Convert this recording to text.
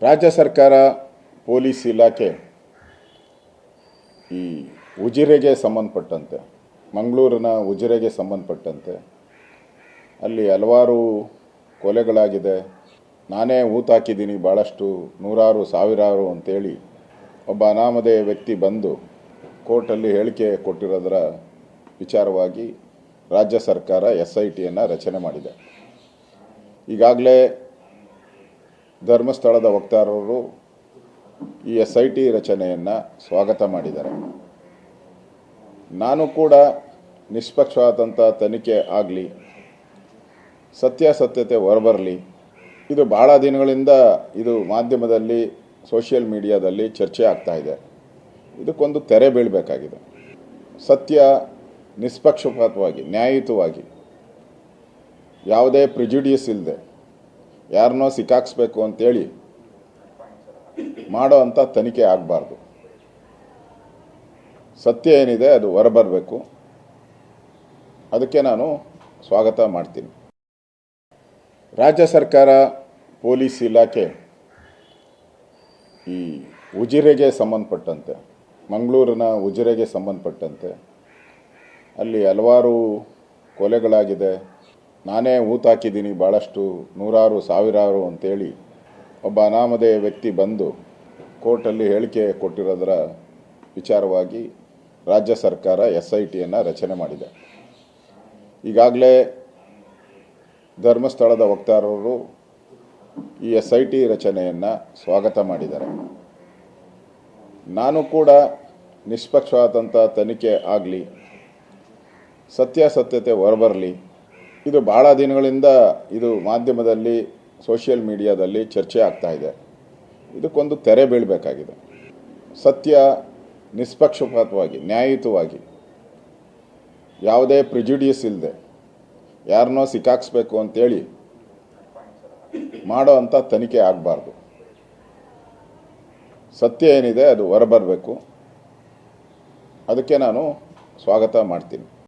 ರಾಜ್ಯ ಸರ್ಕಾರ, ಪೊಲೀಸ್ ಇಲಾಖೆ ಈ ಉಜಿರೆಗೆ ಸಂಬಂಧಪಟ್ಟಂತೆ, ಮಂಗಳೂರಿನ ಉಜಿರೆಗೆ ಸಂಬಂಧಪಟ್ಟಂತೆ ಅಲ್ಲಿ ಹಲವಾರು ಕೊಲೆಗಳಾಗಿದೆ. ನಾನೇ ಊತಾಕಿದ್ದೀನಿ ಭಾಳಷ್ಟು ನೂರಾರು, ಸಾವಿರಾರು ಅಂತೇಳಿ ಒಬ್ಬ ಅನಾಮಧೇಯ ವ್ಯಕ್ತಿ ಬಂದು ಕೋರ್ಟಲ್ಲಿ ಹೇಳಿಕೆ ಕೊಟ್ಟಿರೋದರ ವಿಚಾರವಾಗಿ ರಾಜ್ಯ ಸರ್ಕಾರ ಎಸ್ ಐ ಟಿಯನ್ನು ರಚನೆ ಮಾಡಿದೆ. ಈಗಾಗಲೇ ಧರ್ಮಸ್ಥಳದ ವಕ್ತಾರರು ಈ ಎಸ್ ಐ ಟಿ ರಚನೆಯನ್ನು ಸ್ವಾಗತ ಮಾಡಿದ್ದಾರೆ. ನಾನು ಕೂಡ ನಿಷ್ಪಕ್ಷವಾದಂಥ ತನಿಖೆ ಆಗಲಿ, ಸತ್ಯಾಸತ್ಯತೆ ಹೊರಬರಲಿ, ಇದು ಭಾಳ ದಿನಗಳಿಂದ ಇದು ಮಾಧ್ಯಮದಲ್ಲಿ, ಸೋಷಿಯಲ್ ಮೀಡಿಯಾದಲ್ಲಿ ಚರ್ಚೆ ಆಗ್ತಾ ಇದೆ. ಇದಕ್ಕೊಂದು ತೆರೆ ಬೀಳಬೇಕಾಗಿದೆ. ಸತ್ಯ ನಿಷ್ಪಕ್ಷಪಾತವಾಗಿ, ನ್ಯಾಯಯುತವಾಗಿ ಯಾವುದೇ ಪ್ರಿಜುಡಿಯಸ್ ಇಲ್ಲದೆ ಯಾರನ್ನೋ ಸಿಕ್ಕಾಕ್ಸ್ಬೇಕು ಅಂತೇಳಿ ಮಾಡೋ ಅಂಥ ತನಿಖೆ ಆಗಬಾರ್ದು. ಸತ್ಯ ಏನಿದೆ ಅದು ಹೊರಬರಬೇಕು. ಅದಕ್ಕೆ ನಾನು ಸ್ವಾಗತ ಮಾಡ್ತೀನಿ. ರಾಜ್ಯ ಸರ್ಕಾರ, ಪೊಲೀಸ್ ಇಲಾಖೆ ಈ ಉಜಿರೆಗೆ ಸಂಬಂಧಪಟ್ಟಂತೆ, ಮಂಗಳೂರಿನ ಉಜಿರೆಗೆ ಸಂಬಂಧಪಟ್ಟಂತೆ ಅಲ್ಲಿ ಹಲವಾರು ಕೊಲೆಗಳಾಗಿದೆ. ನಾನೇ ಊತಾಕಿದ್ದೀನಿ ಭಾಳಷ್ಟು ನೂರಾರು, ಸಾವಿರಾರು ಅಂತೇಳಿ ಒಬ್ಬ ಅನಾಮಧೇಯ ವ್ಯಕ್ತಿ ಬಂದು ಕೋರ್ಟಲ್ಲಿ ಹೇಳಿಕೆ ಕೊಟ್ಟಿರೋದರ ವಿಚಾರವಾಗಿ ರಾಜ್ಯ ಸರ್ಕಾರ ಎಸ್ ಐ ಟಿಯನ್ನು ರಚನೆ ಮಾಡಿದೆ. ಈಗಾಗಲೇ ಧರ್ಮಸ್ಥಳದ ವಕ್ತಾರರು ಈ ಎಸ್ ಐ ಟಿ ರಚನೆಯನ್ನು ಸ್ವಾಗತ ಮಾಡಿದ್ದಾರೆ. ನಾನು ಕೂಡ ನಿಷ್ಪಕ್ಷವಾದಂಥ ತನಿಖೆ ಆಗಲಿ, ಸತ್ಯಾಸತ್ಯತೆ ಹೊರಬರಲಿ ಇದು ಬಹಳ ದಿನಗಳಿಂದ ಇದು ಮಾಧ್ಯಮದಲ್ಲಿ ಸೋಷಿಯಲ್ ಮೀಡಿಯಾದಲ್ಲಿ ಚರ್ಚೆ ಆಗ್ತಾ ಇದೆ. ಇದಕ್ಕೊಂದು ತೆರೆ ಬೀಳಬೇಕಾಗಿದೆ. ಸತ್ಯ ನಿಷ್ಪಕ್ಷಪಾತವಾಗಿ, ನ್ಯಾಯಯುತವಾಗಿ, ಯಾವುದೇ ಪ್ರಿಜುಡಿಯಸ್ ಇಲ್ಲದೆ ಯಾರನ್ನೋ ಸಿಕ್ಕಾಕ್ಸ್ಬೇಕು ಅಂತೇಳಿ ಮಾಡೋ ಅಂಥ ತನಿಖೆ ಆಗಬಾರ್ದು. ಸತ್ಯ ಏನಿದೆ ಅದು ಹೊರಬರಬೇಕು. ಅದಕ್ಕೆ ನಾನು ಸ್ವಾಗತ ಮಾಡ್ತೀನಿ.